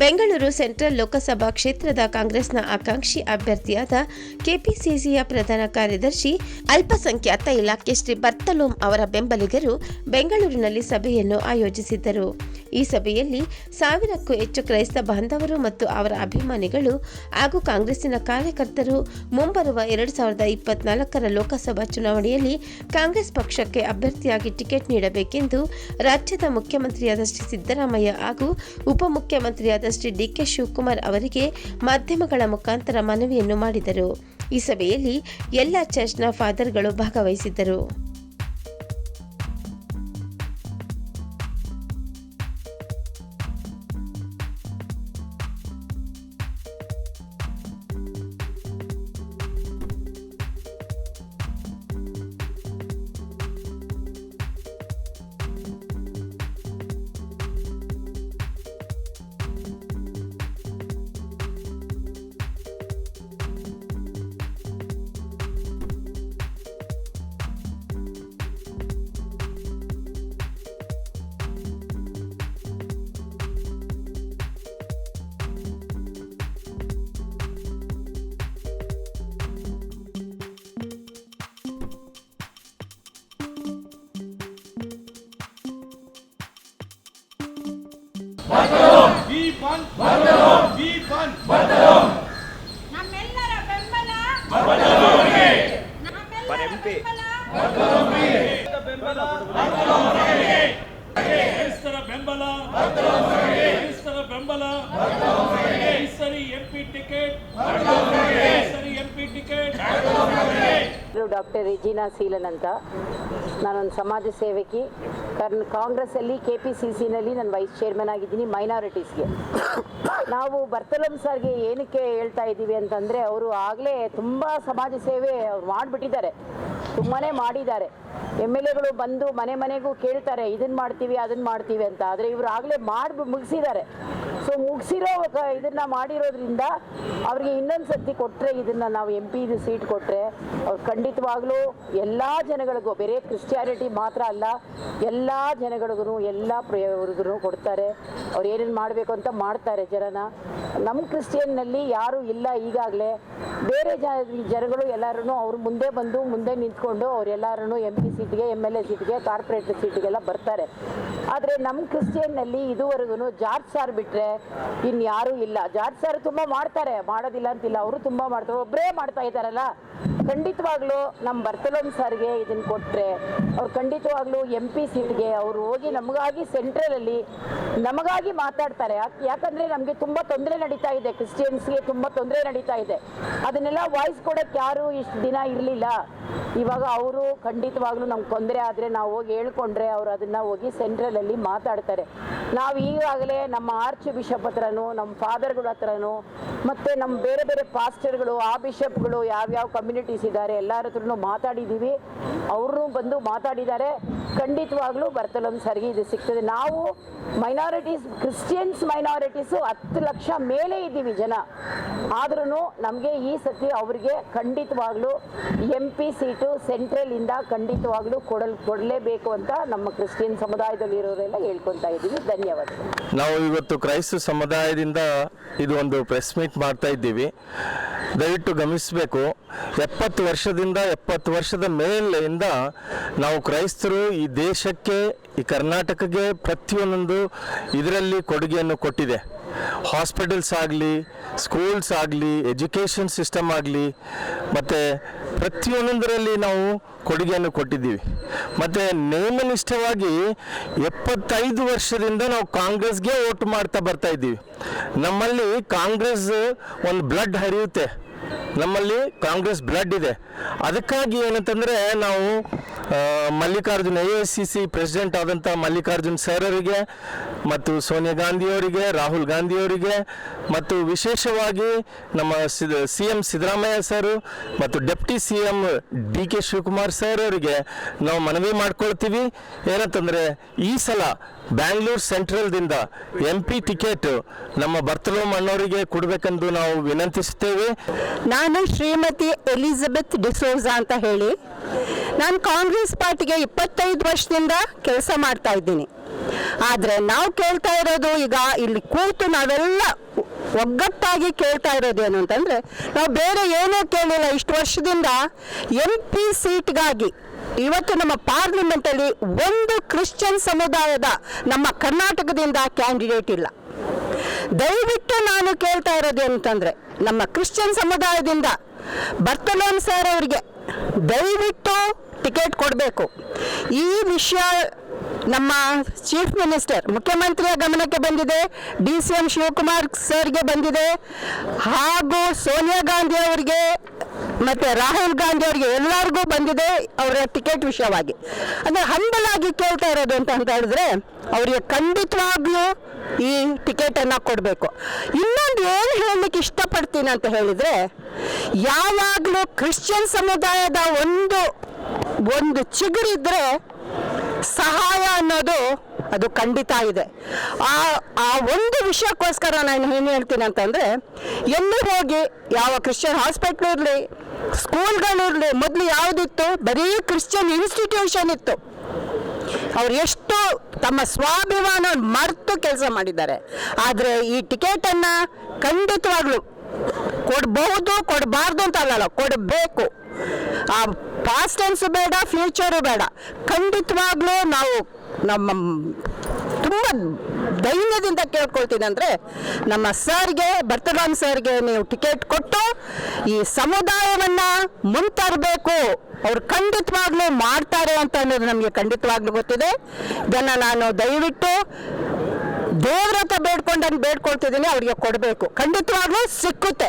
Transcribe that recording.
Bengaluru central Lok Sabha ಕ್ಷೇತ್ರದ ಕಾಂಗ್ರೆಸ್ನ ಆಕಾಂಕ್ಷಿ ಅಭ್ಯರ್ಥಿಯಾದ ಕೆಪಿಸಿಸಿಯ ಪ್ರಧಾನ ಕಾರ್ಯದರ್ಶಿ ಅಲ್ಪಸಂಖ್ಯಾತ ಇಲಾಖೆ ಶ್ರೀ ಬರ್ತಲೋಮ್ ಅವರ ಬೆಂಬಲಿಗರು ಬೆಂಗಳೂರಿನಲ್ಲಿ ಸಭೆಯನ್ನು ಆಯೋಜಿಸಿದ್ದರು. ಈ ಸಭೆಯಲ್ಲಿ ಸಾವಿರಕ್ಕೂ ಹೆಚ್ಚು ಕ್ರೈಸ್ತ ಬಾಂಧವರು ಮತ್ತು ಅವರ ಅಭಿಮಾನಿಗಳು ಹಾಗೂ ಕಾಂಗ್ರೆಸ್ಸಿನ ಕಾರ್ಯಕರ್ತರು ಮುಂಬರುವ ಎರಡು ಸಾವಿರದ ಇಪ್ಪತ್ನಾಲ್ಕರ ಲೋಕಸಭಾ ಚುನಾವಣೆಯಲ್ಲಿ ಕಾಂಗ್ರೆಸ್ ಪಕ್ಷಕ್ಕೆ ಅಭ್ಯರ್ಥಿಯಾಗಿ ಟಿಕೆಟ್ ನೀಡಬೇಕೆಂದು ರಾಜ್ಯದ ಮುಖ್ಯಮಂತ್ರಿಯಾದ ಶ್ರೀ ಸಿದ್ದರಾಮಯ್ಯ ಹಾಗೂ ಉಪಮುಖ್ಯಮಂತ್ರಿಯಾದ ಶ್ರೀ ಡಿಕೆ ಶಿವಕುಮಾರ್ ಅವರಿಗೆ ಮಾಧ್ಯಮಗಳ ಮುಖಾಂತರ ಮನವಿಯನ್ನು ಮಾಡಿದರು. ಈ ಸಭೆಯಲ್ಲಿ ಎಲ್ಲ ಚರ್ಚ್ನ ಫಾದರ್ಗಳು ಭಾಗವಹಿಸಿದ್ದರು. ಬೆಂಬಲ. ಬೆಂಬಲ. ಸರಿ ಎಂಪಿ ಟಿಕೆಟ್ ಸರಿ ಎಂಪಿ ಟಿಕೆಟ್ ಹೆಸರು ಡಾಕ್ಟರ್ ರೆಜಿನಾ ಸೀಲನ್ ಅಂತ. ನಾನೊಂದು ಸಮಾಜ ಸೇವಕಿ. ಕರ್ನ್, ಕಾಂಗ್ರೆಸ್ಸಲ್ಲಿ ಕೆ ಪಿ ಸಿ ಸಿನಲ್ಲಿ ನಾನು ವೈಸ್ ಚೇರ್ಮನ್ ಆಗಿದ್ದೀನಿ ಮೈನಾರಿಟೀಸ್ಗೆ. ನಾವು ಬರ್ತಲಂ ಸರ್ಗೆ ಏನಕ್ಕೆ ಹೇಳ್ತಾ ಇದ್ದೀವಿ ಅಂತಂದರೆ, ಅವರು ಆಗಲೇ ತುಂಬ ಸಮಾಜ ಸೇವೆ ಅವ್ರು ಮಾಡಿಬಿಟ್ಟಿದ್ದಾರೆ. ತುಂಬಾ ಮಾಡಿದ್ದಾರೆ. ಎಂ ಎಲ್ ಎಗಳು ಬಂದು ಮನೆ ಮನೆಗೂ ಕೇಳ್ತಾರೆ ಇದನ್ನು ಮಾಡ್ತೀವಿ ಅದನ್ನು ಮಾಡ್ತೀವಿ ಅಂತ. ಆದರೆ ಇವರು ಆಗಲೇ ಮಾಡಿ ಮುಗಿಸಿದ್ದಾರೆ. ಸೊ ಮುಗಿಸಿರೋ ಇದನ್ನ ಮಾಡಿರೋದ್ರಿಂದ ಅವ್ರಿಗೆ ಇನ್ನೊಂದು ಸರ್ತಿ ಕೊಟ್ಟರೆ ಇದನ್ನ ನಾವು ಎಂ ಪಿ ಸೀಟ್ ಕೊಟ್ಟರೆ ಅವ್ರು ಖಂಡಿತವಾಗ್ಲೂ ಎಲ್ಲ ಜನಗಳಿಗೂ, ಬೇರೆ ಕ್ರಿಶ್ಚಿಯಾನಿಟಿ ಮಾತ್ರ ಅಲ್ಲ, ಎಲ್ಲ ಜನಗಳಿಗೂ, ಎಲ್ಲ ಪ್ರಿಯವ್ರಿಗೂ ಕೊಡ್ತಾರೆ. ಅವ್ರು ಏನೇನು ಮಾಡಬೇಕು ಅಂತ ಮಾಡ್ತಾರೆ ಜನನ. ನಮ್ಮ ಕ್ರಿಶ್ಚಿಯನ್ನಲ್ಲಿ ಯಾರೂ ಇಲ್ಲ ಈಗಾಗಲೇ. ಬೇರೆ ಜನ ಜನಗಳು ಎಲ್ಲರೂ ಅವ್ರು ಮುಂದೆ ಬಂದು, ಮುಂದೆ ನಿಂತ್ಕೊಂಡು ಅವರೆಲ್ಲರೂ ಎಂ ಪಿ ಸೀಟ್ಗೆ ಎಂ ಎಲ್ ಎ ಸೀಟ್ಗೆ ಕಾರ್ಪೊರೇಟ್ ಸೀಟ್ಗೆಲ್ಲ ಬರ್ತಾರೆ. ಆದರೆ ನಮ್ಮ ಕ್ರಿಶ್ಚಿಯನ್ನಲ್ಲಿ ಇದುವರೆಗೂ ಜಾರ್ಜ್ ಸಾರ್ ಬಿಟ್ಟರೆ ಇನ್ಯಾರೂ ಇಲ್ಲ. ಜಾರ್ಜ್ ಸಾರ್ ತುಂಬ ಮಾಡ್ತಾರೆ. ಮಾಡೋದಿಲ್ಲ ಅಂತಿಲ್ಲ. ಅವರು ತುಂಬ ಮಾಡ್ತಾರೆ. ಒಬ್ಬರೇ ಮಾಡ್ತಾ ಇದ್ದಾರಲ್ಲ. ಖಂಡಿತವಾಗ್ಲೂ ನಮ್ಮ ಬರ್ತಲೋಮ್ ಸರ್ಗೆ ಇದನ್ನು ಕೊಟ್ಟರೆ ಅವ್ರು ಖಂಡಿತವಾಗ್ಲೂ ಎಂ ಪಿ ಸೀಟ್ಗೆ ಅವರು ಹೋಗಿ ನಮಗಾಗಿ ಸೆಂಟ್ರಲಲ್ಲಿ ನಮಗಾಗಿ ಮಾತಾಡ್ತಾರೆ. ಯಾಕಂದರೆ ಯಾಕಂದ್ರೆ ನಮಗೆ ತುಂಬ ತೊಂದರೆ ನಡೀತಾ ಇದೆ. ಕ್ರಿಶ್ಚಿಯನ್ಸ್ಗೆ ತುಂಬ ತೊಂದರೆ ನಡೀತಾ ಇದೆ. ಅದನ್ನೆಲ್ಲ ವಾಯ್ಸ್ ಕೊಡೋಕ್ಕೆ ಯಾರು ಇಷ್ಟು ದಿನ ಇರಲಿಲ್ಲ. ಇವಾಗ ಅವರು ಖಂಡಿತವಾಗ್ಲೂ ನಮ್ಗೆ ತೊಂದರೆ ಆದರೆ ನಾವು ಹೋಗಿ ಹೇಳ್ಕೊಂಡ್ರೆ ಅವರು ಅದನ್ನ ಹೋಗಿ ಸೆಂಟ್ರಲಲ್ಲಿ ಮಾತಾಡ್ತಾರೆ. ನಾವು ಈಗಾಗಲೇ ನಮ್ಮ ಆರ್ಚ್ ಬಿಷಪ್ ಹತ್ರನೂ, ನಮ್ಮ ಫಾದರ್ಗಳ ಹತ್ರನೂ, ಮತ್ತು ನಮ್ಮ ಬೇರೆ ಬೇರೆ ಪಾಸ್ಟರ್ಗಳು ಆ ಬಿಷಪ್ಗಳು ಯಾವ್ಯಾವ ಕಮ್ಯುನಿಟೀಸ್ ಇದ್ದಾರೆ ಎಲ್ಲರ ಹತ್ರನು ಮಾತಾಡಿದ್ದೀವಿ ಅವ್ರೂ ಬಂದು ಮಾತಾಡಿದ್ದಾರೆ ಖಂಡಿತವಾಗ್ಲೂ ಬರ್ತಲಮ್ ಸರಿಗೆ ಇದು ಸಿಗ್ತದೆ. ನಾವು ಮೈನಾರಿಟೀಸ್ ಕ್ರಿಶ್ಚಿಯನ್ಸ್ ಮೈನಾರಿಟೀಸು ಹತ್ತು ಲಕ್ಷ ಮೇಲೆ ಇದ್ದೀವಿ ಜನ. ಆದ್ರೂ ನಮಗೆ ಈ ಸತಿ ಅವರಿಗೆ ಖಂಡಿತವಾಗ್ಲೂ ಎಂ ಪಿ ಸೀಟು ಸೆಂಟ್ರಲಿಂದ ಖಂಡಿತವಾಗ್ಲೂ ಕೊಡಲ್, ಕೊಡಲೇಬೇಕು ಅಂತ ನಮ್ಮ ಕ್ರಿಶ್ಚಿಯನ್ ಸಮುದಾಯದಲ್ಲಿ ಇರೋರೆಲ್ಲ ಹೇಳ್ಕೊತಾ ಇದ್ದೀವಿ. ಧನ್ಯವಾದಗಳು. ನಾವು ಇವತ್ತು ಕ್ರೈಸ್ತ ಸಮುದಾಯದಿಂದ ಇದು ಒಂದು ಪ್ರೆಸ್ ಮೀಟ್ ಮಾಡ್ತಾ ಇದ್ದೀವಿ. ದಯವಿಟ್ಟು ಗಮನಿಸಬೇಕು, ಎಪ್ಪತ್ತು ವರ್ಷದಿಂದ ಎಪ್ಪತ್ತು ವರ್ಷದ ಮೇಲೆಯಿಂದ ನಾವು ಕ್ರೈಸ್ತರು ಈ ದೇಶಕ್ಕೆ, ಈ ಕರ್ನಾಟಕಕ್ಕೆ ಪ್ರತಿಯೊಂದೊಂದು ಇದರಲ್ಲಿ ಕೊಡುಗೆಯನ್ನು ಕೊಟ್ಟಿದೆ. ಹಾಸ್ಪಿಟಲ್ಸ್ ಆಗಲಿ ಸ್ಕೂಲ್ಸ್ ಆಗಲಿ ಎಜುಕೇಷನ್ ಸಿಸ್ಟಮ್ ಆಗಲಿ, ಮತ್ತು ಪ್ರತಿಯೊಂದರಲ್ಲಿ ನಾವು ಕೊಡುಗೆಯನ್ನು ಕೊಟ್ಟಿದ್ದೀವಿ. ಮತ್ತು ನೇಮನಿಷ್ಠವಾಗಿ ಎಪ್ಪತ್ತೈದು ವರ್ಷದಿಂದ ನಾವು ಕಾಂಗ್ರೆಸ್ಗೆ ಓಟ್ ಮಾಡ್ತಾ ಬರ್ತಾ ಇದ್ದೀವಿ. ನಮ್ಮಲ್ಲಿ ಕಾಂಗ್ರೆಸ್ ಒಂದು ಬ್ಲಡ್ ಹರಿಯುತ್ತೆ. ನಮ್ಮಲ್ಲಿ ಕಾಂಗ್ರೆಸ್ ಬ್ಲಡ್ ಇದೆ. ಅದಕ್ಕಾಗಿ ಏನಂತಂದರೆ ನಾವು Mallikarjun A S C C president ಆದಂಥ ಮಲ್ಲಿಕಾರ್ಜುನ್ ಸರ್ ಅವರಿಗೆ ಮತ್ತು ಸೋನಿಯಾ ಗಾಂಧಿಯವರಿಗೆ ರಾಹುಲ್ ಗಾಂಧಿಯವರಿಗೆ ಮತ್ತು ವಿಶೇಷವಾಗಿ ನಮ್ಮ ಸಿ ಎಂ ಸಿದ್ದರಾಮಯ್ಯ ಸರ್ ಮತ್ತು deputy C M D K Shivakumar sir ಅವರಿಗೆ ನಾವು ಮನವಿ ಮಾಡ್ಕೊಳ್ತೀವಿ. ಏನಂತಂದರೆ ಈ ಸಲ ಬ್ಯಾಂಗ್ಳೂರ್ ಸೆಂಟ್ರಲ್ದಿಂದ ಎಂ ಪಿ ಟಿಕೆಟ್ ನಮ್ಮ ಬರ್ತಲೋಮ್ ಅಣ್ಣವರಿಗೆ ಕೊಡಬೇಕೆಂದು ನಾವು ವಿನಂತಿಸುತ್ತೇವೆ. ನಾನು ಶ್ರೀಮತಿ ಎಲಿಜಬೆತ್ ಡಿಸೋಜಾ ಅಂತ ಹೇಳಿ. ನಾನು ಕಾಂಗ್ರೆಸ್ ಪಾರ್ಟಿಗೆ ಇಪ್ಪತ್ತೈದು ವರ್ಷದಿಂದ ಕೆಲಸ ಮಾಡ್ತಾ ಇದ್ದೀನಿ. ಆದರೆ ನಾವು ಕೇಳ್ತಾ ಇರೋದು ಈಗ ಇಲ್ಲಿ ಕೂತು ನಾವೆಲ್ಲ ಒಗ್ಗಟ್ಟಾಗಿ ಕೇಳ್ತಾ ಇರೋದು ಏನು ಅಂತಂದರೆ, ನಾವು ಬೇರೆ ಏನೂ ಕೇಳಿಲ್ಲ. ಇಷ್ಟು ವರ್ಷದಿಂದ ಎಂ ಪಿ ಸೀಟ್ಗಾಗಿ ಇವತ್ತು ನಮ್ಮ ಪಾರ್ಲಿಮೆಂಟಲ್ಲಿ ಒಂದು ಕ್ರಿಶ್ಚಿಯನ್ ಸಮುದಾಯದ ನಮ್ಮ ಕರ್ನಾಟಕದಿಂದ ಕ್ಯಾಂಡಿಡೇಟ್ ಇಲ್ಲ. ದಯವಿಟ್ಟು ನಾನು ಕೇಳ್ತಾ ಇರೋದು ಅಂತಂದ್ರೆ, ನಮ್ಮ ಕ್ರಿಶ್ಚಿಯನ್ ಸಮುದಾಯದಿಂದ ಬರ್ತಲೋನ್ ಸರ್ ಅವರಿಗೆ ದಯವಿಟ್ಟು ಟಿಕೆಟ್ ಕೊಡಬೇಕು. ಈ ವಿಷಯ ನಮ್ಮ ಚೀಫ್ ಮಿನಿಸ್ಟರ್, ಮುಖ್ಯಮಂತ್ರಿಯ ಗಮನಕ್ಕೆ ಬಂದಿದೆ, ಡಿ ಸಿ ಎಂ ಶಿವಕುಮಾರ್ ಸರ್ಗೆ ಬಂದಿದೆ, ಹಾಗೂ ಸೋನಿಯಾ ಗಾಂಧಿ ಅವರಿಗೆ ಮತ್ತೆ ರಾಹುಲ್ ಗಾಂಧಿ ಅವರಿಗೆ ಎಲ್ಲರಿಗೂ ಬಂದಿದೆ ಅವರ ಟಿಕೆಟ್ ವಿಷಯವಾಗಿ. ಅಂದ್ರೆ ಹಂಬಲಾಗಿ ಕೇಳ್ತಾ ಇರೋದು ಅಂತ ಅಂತ ಹೇಳಿದ್ರೆ, ಅವರಿಗೆ ಖಂಡಿತವಾಗ್ಲೂ ಈ ಟಿಕೆಟ್ ಅನ್ನ ಕೊಡಬೇಕು. ಇನ್ನೊಂದು ಏನು ಹೇಳಲಿಕ್ಕೆ ಇಷ್ಟಪಡ್ತೀನಿ ಅಂತ ಹೇಳಿದ್ರೆ, ಯಾವಾಗಲೂ ಕ್ರಿಶ್ಚಿಯನ್ ಸಮುದಾಯದ ಒಂದು ಒಂದು ಚಿಗುರಿದ್ರೆ ಸಹಾಯ ಅನ್ನೋದು ಅದು ಖಂಡಿತ ಇದೆ. ಆ ಆ ಒಂದು ವಿಷಯಕ್ಕೋಸ್ಕರ ನಾನು ಏನು ಹೇಳ್ತೀನಿ ಅಂತಂದರೆ, ಎಲ್ಲಿ ಹೋಗಿ ಯಾವ ಕ್ರಿಶ್ಚಿಯನ್ ಹಾಸ್ಪಿಟ್ಲ್ ಇರಲಿ ಸ್ಕೂಲ್ಗಳಿರಲಿ ಮೊದಲು ಯಾವುದಿತ್ತು? ಬರೀ ಕ್ರಿಶ್ಚಿಯನ್ ಇನ್ಸ್ಟಿಟ್ಯೂಷನ್ ಇತ್ತು. ಅವ್ರು ಎಷ್ಟು ತಮ್ಮ ಸ್ವಾಭಿಮಾನ ಮರೆತು ಕೆಲಸ ಮಾಡಿದ್ದಾರೆ. ಆದರೆ ಈ ಟಿಕೆಟನ್ನು ಖಂಡಿತವಾಗ್ಲೂ ಕೊಡಬಹುದು, ಕೊಡಬಾರ್ದು ಅಂತ ಅಲ್ಲಲ್ಲ ಕೊಡಬೇಕು. ಆ ಪಾಸ್ಟ್ ಟೆನ್ಸ್ ಬೇಡ ಫ್ಯೂಚರು ಬೇಡ. ಖಂಡಿತವಾಗ್ಲೂ ನಾವು ನಮ್ಮ ತುಂಬ ದೈನ್ಯದಿಂದ ಕೇಳ್ಕೊಳ್ತೀನಿ ಅಂದರೆ ನಮ್ಮ ಸರ್ಗೆ, ಭರ್ತರಾಮ್ ಸರ್ಗೆ ನೀವು ಟಿಕೆಟ್ ಕೊಟ್ಟು ಈ ಸಮುದಾಯವನ್ನು ಮುಂತರಬೇಕು. ಅವ್ರು ಖಂಡಿತವಾಗ್ಲೂ ಮಾಡ್ತಾರೆ ಅಂತ ಅನ್ನೋದು ನಮಗೆ ಖಂಡಿತವಾಗ್ಲೂ ಗೊತ್ತಿದೆ. ಇದನ್ನು ನಾನು ದಯವಿಟ್ಟು ದೇವ್ರ ಹತ್ರ ಬೇಡ್ಕೊಂಡಂಗೆ ಬೇಡ್ಕೊಳ್ತಿದ್ದೀನಿ, ಅವ್ರಿಗೆ ಕೊಡಬೇಕು. ಖಂಡಿತವಾಗ್ಲೂ ಸಿಕ್ಕುತ್ತೆ.